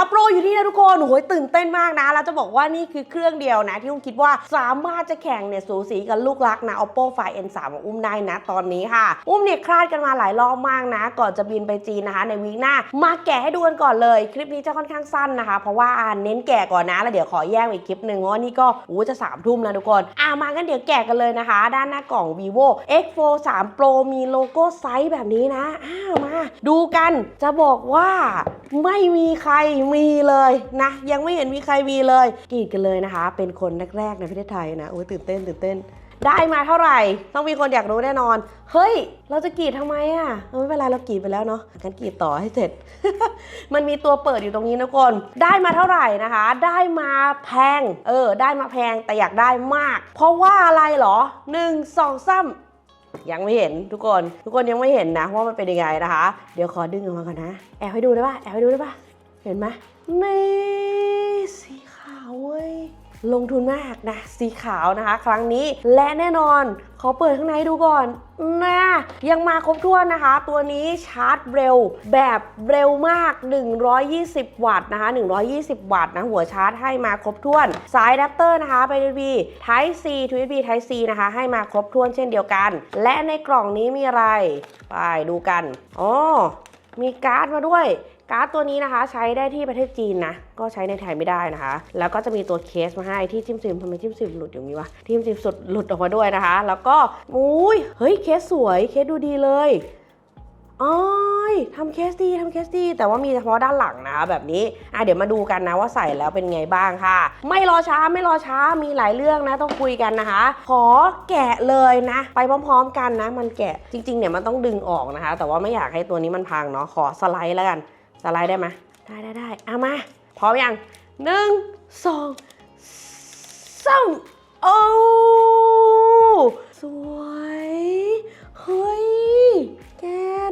iPhone 3 Pro อยู่ที่นะทุกคนโอ้ยตื่นเต้นมากนะ แล้วจะบอกว่านี่คือเครื่องเดียวนะ ที่อุ้มคิดว่าสามารถจะแข่งเนี่ยสูสีกับลูกรักนะ Oppo Find N3 ของอุ้มได้นะตอนนี้ค่ะ อุ้มเนี่ยคลาดกันมาหลายรอบมากนะ ก่อนจะบินไปจีนนะคะ ในวีคหน้า มาแกะให้ดูกันก่อนเลย คลิปนี้จะค่อนข้างสั้นนะคะ เพราะว่าเน้นแกะก่อนนะ แล้วเดี๋ยวขอแยกอีกคลิปหนึ่งเพราะนี่ก็โอ้จะสามทุ่มแล้วทุกคนอ่ามากันเดี๋ยวแกะกันเลยนะคะ ด้านหน้ากล่อง vivo X4 3 Pro มีโลโก้ไซส์แบบนี้นะอ้าวมา ดูกันจะบอกว่าไม่มีใครมีเลยนะ ยังไม่เห็นมีใครมีเลยกรีดกันเลยนะคะ เป็นคนแรกๆในประเทศไทยนะโอ้ยตื่นเต้นตื่นเต้น ได้มาเท่าไหร่ ต้องมีคนอยากรู้แน่นอน เฮ้ย เราจะกรีดทำไมอะเออไม่เป็นไรเรากรีดไปแล้วเนาะกันกรีดต่อให้เสร็จ มันมีตัวเปิดอยู่ตรงนี้นะทุกคนได้มาเท่าไหร่นะคะ ได้มาแพง เออ ได้มาแพงแต่อยากได้มาก เพราะว่าอะไรเหรอหนึ่งสองสามยังไม่เห็นทุกคน ทุกคนยังไม่เห็นนะว่ามันเป็นยังไงนะคะ เดี๋ยวขอดึงออกมาก่อนนะ แอบให้ดูได้ปะแอบให้ดูได้ปะ เห็นไหมนี่สีขาวเว้ยลงทุนมากนะ สีขาวนะคะ ครั้งนี้และแน่นอนขอเปิดข้างในดูก่อนนะยังมาครบถ้วนนะคะ ตัวนี้ชาร์จเร็วแบบเร็วมาก 120 วัตต์นะคะ 120 วัตต์นะหัวชาร์จให้มาครบถ้วน สายอะแดปเตอร์นะคะไป USB Type C to USB Type C นะคะ ให้มาครบถ้วนเช่นเดียวกัน และในกล่องนี้มีอะไร ไปดูกันอ๋อมีการ์ดมาด้วย การ์ดตัวนี้นะคะ ใช้ได้ที่ประเทศจีนนะก็ใช้ในไทยไม่ได้นะคะ แล้วก็จะมีตัวเคสมาให้ที่จิ้มซิมทำไมจิ้มซิมหลุดอย่างนี้วะจิ้มซิมสุดหลุดออกมาด้วยนะคะ แล้วก็อุ้ยเฮ้ยเคสสวยเคสดูดีเลยอ้อยทำเคสดีทำเคสดี แต่ว่ามีเฉพาะด้านหลังนะคะแบบนี้อะเดี๋ยวมาดูกันนะว่าใส่แล้วเป็นไงบ้างค่ะ ไม่รอช้าไม่รอช้ามีหลายเรื่องนะต้องคุยกันนะคะ ขอแกะเลยนะ ไปพร้อม ๆ กันนะ มันแกะจริงๆเนี่ยมันต้องดึงออกนะคะ แต่ว่าไม่อยากให้ตัวนี้มันพังเนาะขอสไลด์แล้วกัน สไลด์ได้ไหมได้ได้ได้เอามา พร้อมยังหนึ่งสองสามโอ้สวยเฮ้ยแก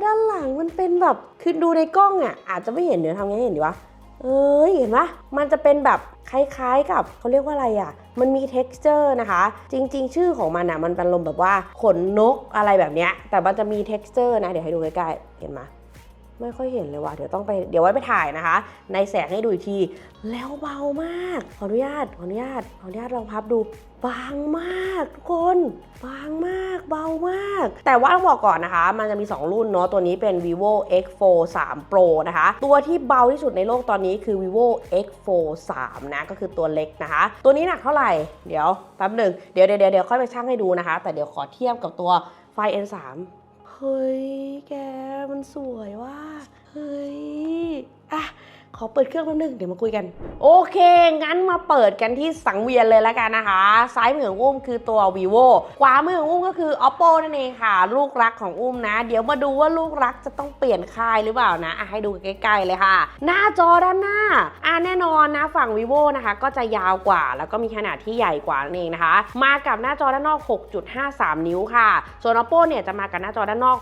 ด้านหลังมันเป็นแบบคือดูในกล้องอะ อาจจะไม่เห็นเดี๋ยวทำไงให้เห็นดีวะเอ้ยเห็นปะมันจะเป็นแบบคล้ายๆกับเขาเรียกว่าอะไรอะ มันมี texture นะคะ จริง ๆ ชื่อของมันอะมันเป็นลมแบบว่าขนนกอะไรแบบเนี้ยแต่มันจะมี texture นะ เดี๋ยวให้ดูใกล้ๆ เห็นไหม ไม่ค่อยเห็นเลยว่ะเดี๋ยวต้องไปเดี๋ยวไว้ไปถ่ายนะคะ ในแสงให้ดูอีกที แล้วเบามาก ขออนุญาตขออนุญาตขออนุญาตลองพับดูบางมากทุกคนบางมากเบามาก แต่ว่าต้องบอกก่อนนะคะ มันจะมี 2 รุ่นเนาะตัวนี้เป็น vivo x4 3 pro นะคะ ตัวที่เบาที่สุดในโลกตอนนี้คือ vivo x4 3 นะ ก็คือตัวเล็กนะคะ ตัวนี้หนักเท่าไหร่ เดี๋ยวแป๊บหนึ่งเดี๋ยวเดี๋ยวเดี๋ยวค่อยไปชั่งให้ดูนะคะ แต่เดี๋ยวขอเทียบกับตัวไฟ N3 เฮ้ย แกมันสวยว่า เฮ้ย อะ ขอเปิดเครื่องแป๊บนึงเดี๋ยวมาคุยกัน โอเค งั้นมาเปิดกันที่สังเวียนเลยแล้วกันนะคะ ซ้ายมือของอุ้มคือตัว vivo ขวามือของอุ้มก็คือ oppo นั่นเองค่ะ ลูกรักของอุ้มนะ เดี๋ยวมาดูว่าลูกรักจะต้องเปลี่ยนค่ายหรือเปล่านะะให้ดูใกล้ๆเลยค่ะ หน้าจอด้านหน้าอะแน่นอนนะฝั่ง vivo นะคะ ก็จะยาวกว่า แล้วก็มีขนาดที่ใหญ่กว่านั่นเองนะคะ มากับหน้าจอด้านนอก 6.53 นิ้วค่ะ ส่วน oppo เนี่ยจะมากับหน้าจอด้านนอก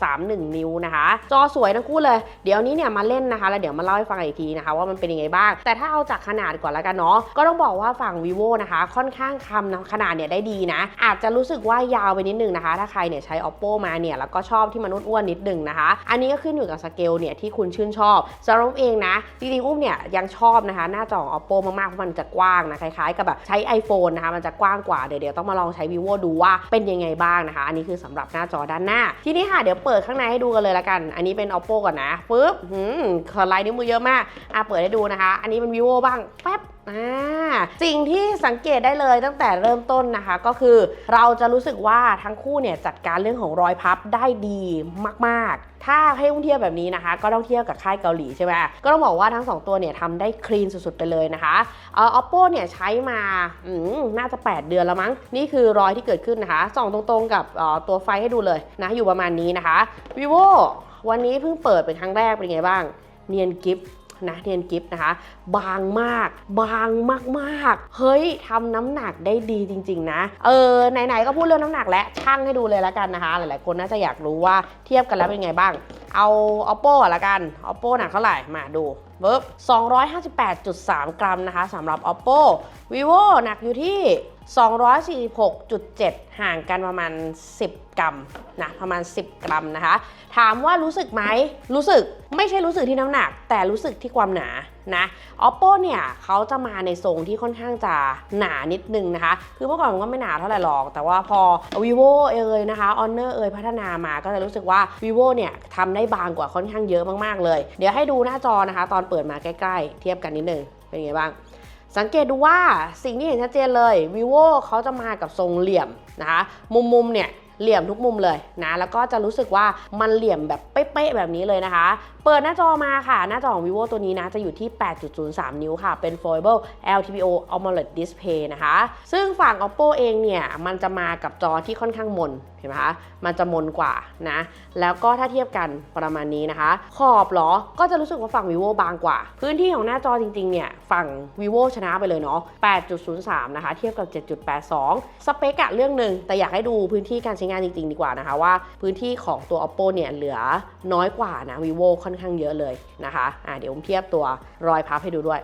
6.31 นิ้วนะคะ จอสวยทั้งคู่เลย เดี๋ยวนี้เนี่ยมาเล่นนะคะ แล้วเดี๋ยวมาเล่าให้ฟังอีกทีนะคะว่ามันเป็นยังไงบ้าง แต่ถ้าเอาจากขนาดก่อนแล้วกันเนาะก็ต้องบอกว่าฝั่ง vivo นะคะ ค่อนข้างคำนะขนาดเนี่ยได้ดีนะ อาจจะรู้สึกว่ายาวไปนิดนึงนะคะ ถ้าใครเนี่ยใช้ oppo มาเนี่ยแล้วก็ชอบที่มันอ้วนนิดนึงนะคะ อันนี้ก็ขึ้นอยู่กับสเกลเนี่ยที่คุณชื่นชอบสำหรับอุ้มเองนะจริงๆอุ้มเนี่ยยังชอบนะคะ หน้าจอของ oppo มากๆเพราะมันจะกว้างนะคล้ายๆ กับแบบใช้ iphone นะคะมันจะกว้างกว่าเดี๋ยวเดี๋ยวต้องมาลองใช้ vivo ดูว่าเป็นยังไงบ้างนะคะ อันนี้คือสำหรับหน้าจอด้านหน้า ทีนี้ค่ะเดี๋ยวเปิดข้างในให้ดูกันเลยละกัน อันนี้เป็น oppo ก่อนนะปึ๊บหืมขอลายนิ้วมือเยอะมากอะเปิดให้ดูนะคะ อันนี้เป็น vivo บ้างแป๊บอ่าสิ่งที่สังเกตได้เลยตั้งแต่เริ่มต้นนะคะ ก็คือเราจะรู้สึกว่าทั้งคู่เนี่ยจัดการเรื่องของรอยพับได้ดีมาก ๆ ถ้าให้อุ้มเที่ยบแบบนี้นะคะ ก็ต้องเที่ยบกับค่ายเกาหลีใช่ไหมก็ต้องบอกว่าทั้งสองตัวเนี่ยทำได้คลีนสุด ๆ ไปเลยนะคะเออ oppo เนี่ยใช้มาอืมน่าจะ 8 เดือนแล้วมั้ง นี่คือรอยที่เกิดขึ้นนะคะส่องตรงๆกับออตัวไฟให้ดูเลยนะอยู่ประมาณนี้นะคะ vivo วันนี้เพิ่งเปิดเป็นครั้งแรกเป็นไงบ้าง เนียนกิฟ นะเนียนกิฟนะคะ บางมาก บางมากๆ เฮ้ยทำน้ำหนักได้ดีจริง ๆ นะ เออไหนๆก็พูดเรื่องน้ำหนักแล้วช่างให้ดูเลยล้วกันนะคะ หลายๆคนน่าจะอยากรู้ว่าเทียบกันแล้วเป็นไงบ้าง เอา oppo ละกัน oppo หนักเท่าไหร่มาดูเบิบ258.3 กรัมนะคะสำหรับ oppo vivo หนักอยู่ที่ 246.7 ห่างกันประมาณ 10 กรัมนะประมาณ 10 กรัมนะคะ ถามว่ารู้สึกไหมรู้สึกไม่ใช่รู้สึกที่น้ำหนัก แต่รู้สึกที่ความหนานะ oppo เนี่ยเขาจะมาในทรงที่ค่อนข้างจะหนานิดนึงนะคะ คือเมื่อก่อนมันก็ไม่หนาเท่าไหร่หรอก แต่ว่าพอ vivo เอ่ยนะคะ honor เอ่ยพัฒนามาก็จะรู้สึกว่า vivo เนี่ยทำได้บางกว่าค่อนข้างเยอะมากๆเลย เดี๋ยวให้ดูหน้าจอนะคะ ตอนเปิดมาใกล้ๆ เทียบกันนิดนึงเป็นไงบ้าง สังเกตดูว่าสิ่งที่เห็นชัดเจนเลย vivo เขาจะมากับทรงเหลี่ยมนะคะ มุมมุมเนี่ย เหลี่ยมทุกมุมเลยนะ แล้วก็จะรู้สึกว่ามันเหลี่ยมแบบเป๊ะๆแบบนี้เลยนะคะ เปิดหน้าจอมาค่ะ หน้าจอของ vivo ตัวนี้นะจะอยู่ที่ 8.03 นิ้วค่ะ เป็น foldable LTPO AMOLED display นะคะ ซึ่งฝั่ง oppo เองเนี่ย มันจะมากับจอที่ค่อนข้างมนเห็นไหมคะ มันจะมนกว่านะ แล้วก็ถ้าเทียบกันประมาณนี้นะคะ ขอบหรอ ก็จะรู้สึกว่าฝั่ง vivo บางกว่า พื้นที่ของหน้าจอจริงๆ เนี่ย ฝั่ง vivo ชนะไปเลยเนาะ 8.03 นะคะ เทียบกับ 7.82 สเปคอะเรื่องหนึ่งแต่อยากให้ดูพื้นที่การใช้งานจริง ๆ ดีกว่านะคะว่าพื้นที่ของตัว oppo เนี่ยเหลือน้อยกว่านะ vivo ค่อนข้างเยอะเลยนะคะอะเดี๋ยวผมเทียบตัวรอยพับให้ดูด้วย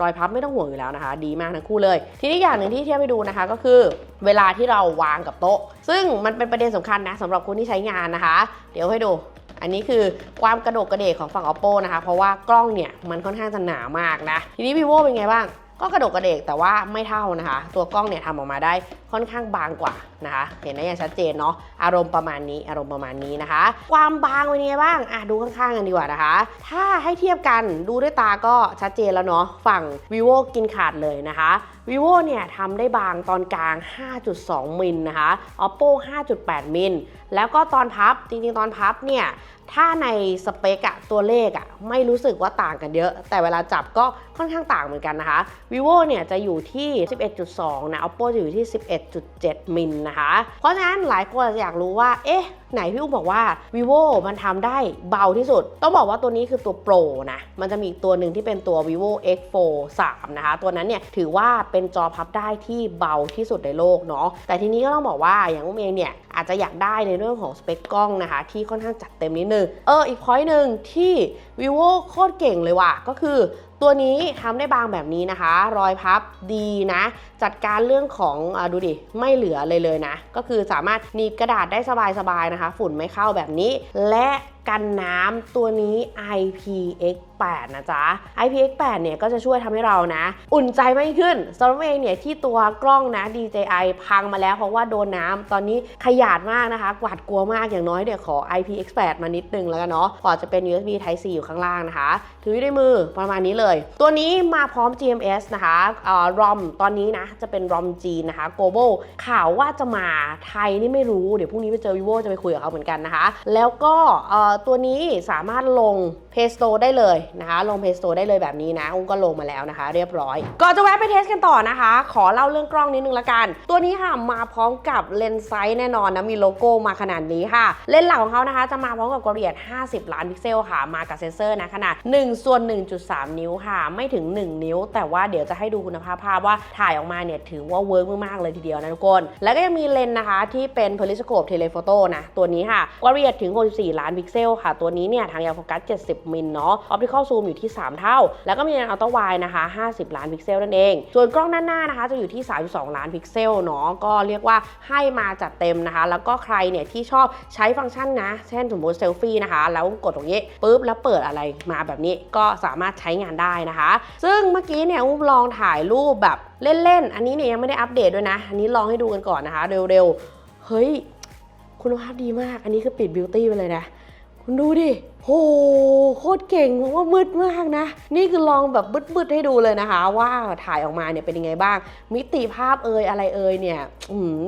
รอยพับไม่ต้องห่วงอยู่แล้วนะคะ ดีมากทั้งคู่เลย ทีนี้อย่างหนึ่งที่เทียบให้ดูนะคะก็คือ เวลาที่เราวางกับโต๊ะ ซึ่งมันเป็นประเด็นสำคัญนะสำหรับคนที่ใช้งานนะคะ เดี๋ยวให้ดู อันนี้คือความกระโดกกระเดกของฝั่ง oppo นะคะ เพราะว่ากล้องเนี่ยมันค่อนข้างจะหนามากนะ ทีนี้ vivo เป็นไงบ้าง ก็กระโดกกระเดกแต่ว่าไม่เท่านะคะ ตัวกล้องเนี่ยทำออกมาได้ค่อนข้างบางกว่านะคะ เห็นได้อย่างชัดเจนเนาะอารมณ์ประมาณนี้อารมณ์ประมาณนี้นะคะ ความบางเป็นยังไงบ้างอะดูข้างๆกันดีกว่านะคะ ถ้าให้เทียบกันดูด้วยตาก็ชัดเจนแล้วเนาะฝั่ง vivo กินขาดเลยนะคะ vivo เนี่ยทำได้บางตอนกลาง 5.2 มิลนะคะ oppo 5.8 มิลแล้วก็ตอนพับจริงๆตอนพับเนี่ย ถ้าในสเปกอะตัวเลขอะไม่รู้สึกว่าต่างกันเยอะ แต่เวลาจับก็ค่อนข้างต่างเหมือนกันนะคะ vivo เนี่ยจะอยู่ที่ 11.2 นะ oppo จะอยู่ที่ 11.7 มิลนะคะ เพราะฉะนั้นหลายคนอาจจะอยากรู้ว่า เอ๊ะ ไหนพี่อุ้มบอกว่า vivo มันทำได้เบาที่สุด ต้องบอกว่าตัวนี้คือตัว pro นะ มันจะมีอีกตัวหนึ่งที่เป็นตัว vivo x4 3 นะคะ ตัวนั้นเนี่ยถือว่าเป็นจอพับได้ที่เบาที่สุดในโลกเนาะ แต่ทีนี้ก็ต้องบอกว่าอย่างอุ้มเองเนี่ยอาจจะอยากได้ในเรื่องของสเปคกล้องนะคะ ที่ค่อนข้างจัดเต็มนิดนึง เอออีกพอยต์หนึ่งที่ vivo โคตรเก่งเลยว่ะก็คือ ตัวนี้ทำได้บางแบบนี้นะคะ รอยพับดีนะ จัดการเรื่องของอดูดิไม่เหลือเลยเลยนะ ก็คือสามารถหนีบกระดาษได้สบายๆนะคะ ฝุ่นไม่เข้าแบบนี้ และกันน้ำตัวนี้ IPX8 นะจ๊ะ IPX8 เนี่ยก็จะช่วยทำให้เรานะ อุ่นใจมากขึ้นสำหรับเองเนี่ยที่ตัวกล้องนะ DJI พังมาแล้วเพราะว่าโดนน้ำตอนนี้ขยาดมากนะคะกวาดกลัวมากอย่างน้อยเนี่ยขอ IPX8 มานิดนึงแล้วกันเนาะก่อนจะเป็น USB Type C อยู่ข้างล่างนะคะ ถืออยู่ในมือประมาณนี้เลย ตัวนี้มาพร้อม GMS นะคะเอ่อ ROM ตอนนี้นะจะเป็น ROM จีนนะคะ global ข่าวว่าจะมาไทยนี่ไม่รู้เดี๋ยวพรุ่งนี้ไปเจอ vivo จะไปคุยกับเขาเหมือนกันนะคะ แล้วก็เอ่อตัวนี้สามารถลง Play Store ได้เลยนะคะ ลง Play Store ได้เลยแบบนี้นะ อุ้มก็ลงมาแล้วนะคะ เรียบร้อย ก่อนจะแวะไปเทสกันต่อนะคะ ขอเล่าเรื่องกล้องนิดนึงละกัน ตัวนี้ค่ะมาพร้อมกับเลนส์ไซส์แน่นอนนะ มีโลโก้มาขนาดนี้ค่ะ เลนส์หลักของเขานะคะจะมาพร้อมกับความละเอียด 50 ล้านพิกเซลค่ะ มากับเซนเซอร์นะขนาด1ส่วน1.3 นิ้วค่ะ ไม่ถึง 1 นิ้ว แต่ว่าเดี๋ยวจะให้ดูคุณภาพภาพว่าถ่ายออกมาเนี่ยถือว่าเวิร์กมากๆเลยทีเดียวนะทุกคน แล้วก็ยังมีเลนส์นะคะที่เป็น periscope telephoto นะตัวนี้ค่ะความละเอียดถึง64ล้านพิกเซลค่ะ ตัวนี้เนี่ยทางยาวโฟกัส 70 มิลเนาะ optical zoom อยู่ที่ 3 เท่า แล้วก็มีเลนส์ ultra wide นะคะ 50 ล้านพิกเซลนั่นเอง ส่วนกล้องด้านหน้านะคะ จะอยู่ที่ 32 ล้านพิกเซลเนาะก็เรียกว่าให้มาจัดเต็มนะคะ แล้วก็ใครเนี่ยที่ชอบใช้ฟังก์ชันนะ เช่นสมมติเซลฟี่นะคะ แล้วกดตรงนี้ปุ๊บแล้วเปิดอะไรมาแบบนี้ก็สามารถใช้งานได้นะคะ ซึ่งเมื่อกี้เนี่ยอุ้มลองถ่ายรูปแบบเล่นๆ อันนี้เนี่ยยังไม่ได้อัปเดตด้วยนะ อันนี้ลองให้ดูกันก่อนนะคะ เร็วๆ เฮ้ย คุณภาพดีมาก อันนี้คือปิดบิวตี้ไปเลยนะ คุณดูดิ โห โคตรเก่งว่ามืดมากนะ นี่คือลองแบบมืดๆให้ดูเลยนะคะ ว่าถ่ายออกมาเนี่ยเป็นยังไงบ้าง มิติภาพเอ่ยอะไรเอ่ยเนี่ย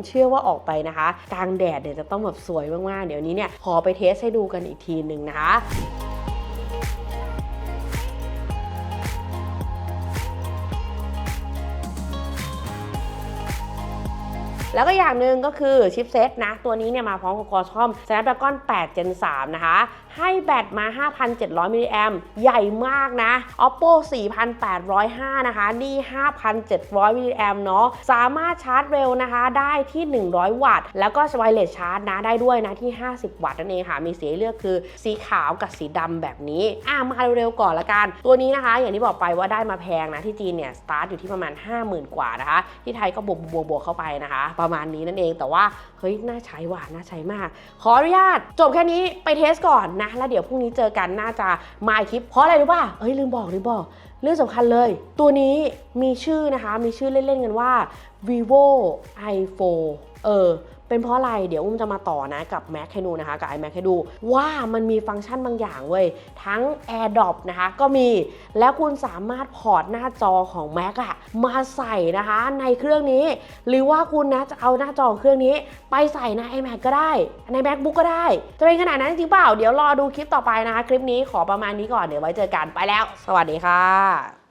เชื่อว่าออกไปนะคะ กลางแดดเนี่ยจะต้องแบบสวยมากๆ เดี๋ยวนี้เนี่ยขอไปเทสให้ดูกันอีกทีหนึ่งนะคะ แล้วก็อย่างหนึ่งก็คือชิปเซตนะ ตัวนี้เนี่ยมาพร้อมกับคอร์ทอม Snapdragon 8 Gen 3 นะคะให้แบตมา 5,700มิลลิแอมใหญ่มากนะ Oppo 4,805 นะคะ นี่ 5,700มิลลิแอมเนาะ สามารถชาร์จเร็วนะคะได้ที่ 100 วัตต์ แล้วก็ไวเลสชาร์จนะได้ด้วยนะที่ 50 วัตต์นั่นเองค่ะ มีสีเลือกคือสีขาวกับสีดำแบบนี้ อะมาเร็วๆก่อนละกัน ตัวนี้นะคะ อย่างที่บอกไปว่าได้มาแพงนะที่จีนเนี่ยสตาร์ทอยู่ที่ประมาณ 50,000 กว่านะคะ ที่ไทยก็บวกบวกบวกเข้าไปนะคะ ประมาณนี้นั่นเองแต่ว่า เฮ้ยน่าใช้ว่ะน่าใช้มาก ขออนุญาตจบแค่นี้ไปเทสก่อนนะ แล้วเดี๋ยวพรุ่งนี้เจอกันน่าจะมาคลิป เพราะอะไรรู้ป่ะเอ้ยลืมบอกลืมบอกเรื่องสำคัญเลย ตัวนี้มีชื่อนะคะ มีชื่อเล่นๆกันว่า vivo i4 เออ เป็นเพราะอะไร เดี๋ยวอุ้มจะมาต่อนะกับ Mac ให้ดูนะคะ กับ iMac ให้ดู ว่ามันมีฟังก์ชันบางอย่างเว้ย ทั้ง AirDrop นะคะ ก็มี แล้วคุณสามารถพอร์ตหน้าจอของ Mac อะมาใส่นะคะในเครื่องนี้ หรือว่าคุณนะจะเอาหน้าจอของเครื่องนี้ ไปใส่ใน iMac ก็ได้ ใน MacBook ก็ได้ จะเป็นขนาดนั้นจริงเปล่า เดี๋ยวรอดูคลิปต่อไปนะคะ คลิปนี้ขอประมาณนี้ก่อน เดี๋ยวไว้เจอกัน ไปแล้ว สวัสดีค่ะ